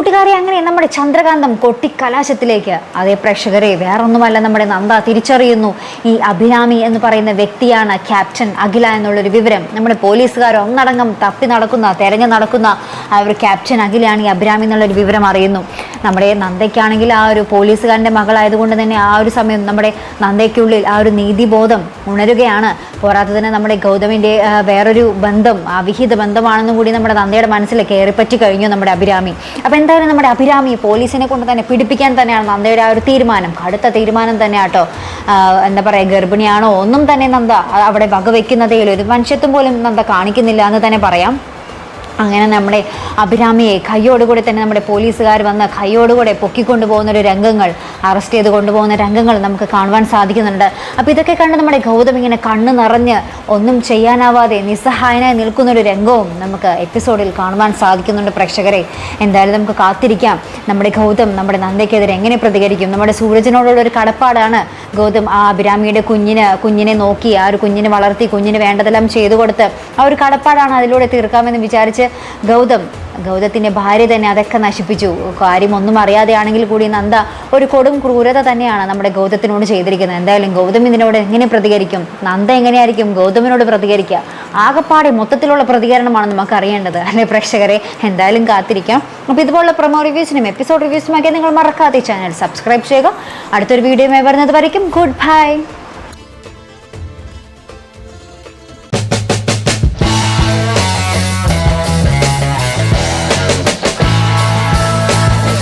കൂട്ടുകാരെ അങ്ങനെ നമ്മുടെ ചന്ദ്രകാന്തം കൊട്ടിക്കലാശത്തിലേക്ക്. അതേ പ്രേക്ഷകരെ വേറൊന്നുമല്ല നമ്മുടെ നന്ദ തിരിച്ചറിയുന്നു. ഈ അഭിരാമി എന്ന് പറയുന്ന വ്യക്തിയാണ് ക്യാപ്റ്റൻ അഖില എന്നുള്ളൊരു വിവരം. നമ്മുടെ പോലീസുകാർ ഒന്നടങ്കം തപ്പി നടക്കുന്ന തെരഞ്ഞു നടക്കുന്ന ആ ഒരു ക്യാപ്റ്റൻ അഖിലയാണ് ഈ അഭിരാമി എന്നുള്ളൊരു വിവരം അറിയുന്നു. നമ്മുടെ നന്ദയ്ക്കാണെങ്കിൽ ആ ഒരു പോലീസുകാരന്റെ മകളായതുകൊണ്ട് തന്നെ ആ ഒരു സമയം നമ്മുടെ നന്ദയ്ക്കുള്ളിൽ ആ ഒരു നീതിബോധം ഉണരുകയാണ്. പോരാത്തതിന് നമ്മുടെ ഗൗതമിന്റെ വേറൊരു ബന്ധം ആ വിഹിത ബന്ധമാണെന്നും കൂടി നമ്മുടെ നന്ദയുടെ മനസ്സിൽ കയറിപ്പറ്റി കഴിഞ്ഞു നമ്മുടെ അഭിരാമി. അപ്പോൾ എന്തായാലും നമ്മുടെ അഭിരാമി പോലീസിനെ കൊണ്ട് തന്നെ പിടിപ്പിക്കാൻ തന്നെയാണ് നന്ദയുടെ ആ ഒരു തീരുമാനം. കടുത്ത തീരുമാനം തന്നെ ആട്ടോ എന്താ പറയുക ഗർഭിണിയാണോ ഒന്നും തന്നെ നന്ദ അവിടെ വകവെക്കുന്നതേ ഒരു മനുഷ്യത്വം പോലും നന്ദ കാണിക്കുന്നില്ല എന്ന് തന്നെ പറയാം. അങ്ങനെ നമ്മുടെ അഭിരാമിയെ കൈയോടുകൂടി തന്നെ നമ്മുടെ പോലീസുകാർ വന്ന് കൈയോടുകൂടെ പൊക്കിക്കൊണ്ടു പോകുന്ന രംഗങ്ങൾ അറസ്റ്റ് ചെയ്ത് കൊണ്ടുപോകുന്ന രംഗങ്ങൾ നമുക്ക് കാണുവാൻ സാധിക്കുന്നുണ്ട്. അപ്പോൾ ഇതൊക്കെ കണ്ട് നമ്മുടെ ഗൗതം ഇങ്ങനെ കണ്ണ് നിറഞ്ഞ് ഒന്നും ചെയ്യാനാവാതെ നിസ്സഹായനായി നിൽക്കുന്ന ഒരു രംഗവും നമുക്ക് എപ്പിസോഡിൽ കാണുവാൻ സാധിക്കുന്നുണ്ട് പ്രേക്ഷകരെ. എന്തായാലും നമുക്ക് കാത്തിരിക്കാം. നമ്മുടെ ഗൗതം നമ്മുടെ നന്ദയ്ക്കെതിരെ എങ്ങനെ പ്രതികരിക്കും? നമ്മുടെ സൂരജിനോടുള്ള ഒരു കടപ്പാടാണ് ഗൗതം ആ അഭിരാമിയുടെ കുഞ്ഞിന് കുഞ്ഞിനെ നോക്കി ആ ഒരു കുഞ്ഞിനെ വളർത്തി കുഞ്ഞിന് വേണ്ടതെല്ലാം ചെയ്തു കൊടുത്ത് ആ ഒരു കടപ്പാടാണ് അതിലൂടെ തീർക്കാമെന്ന് വിചാരിച്ച് ഗൗതം ഗൗതത്തിന്റെ ഭാര്യ തന്നെ അതൊക്കെ നശിപ്പിച്ചു. കാര്യം ഒന്നും അറിയാതെയാണെങ്കിൽ കൂടി നന്ദ ഒരു കൊടും ക്രൂരത തന്നെയാണ് നമ്മുടെ ഗൗതത്തിനോട് ചെയ്തിരിക്കുന്നത്. എന്തായാലും ഗൗതം ഇതിനോട് എങ്ങനെ പ്രതികരിക്കും? നന്ദ എങ്ങനെയായിരിക്കും ഗൗതമിനോട് പ്രതികരിക്കുക? ആകപ്പാടെ മൊത്തത്തിലുള്ള പ്രതികരണമാണ് നമുക്ക് അറിയേണ്ടത് അല്ലെ പ്രേക്ഷകരെ? എന്തായാലും കാത്തിരിക്കാം. അപ്പോൾ ഇതുപോലുള്ള പ്രൊമോ റിവ്യൂസിനും എപ്പിസോഡ് റിവ്യൂസിനുമൊക്കെ നിങ്ങൾ മറക്കാതെ ചാനൽ സബ്സ്ക്രൈബ് ചെയ്യുക. അടുത്തൊരു വീഡിയോയുമായി വരുന്നത് വരയ്ക്കും. Good bye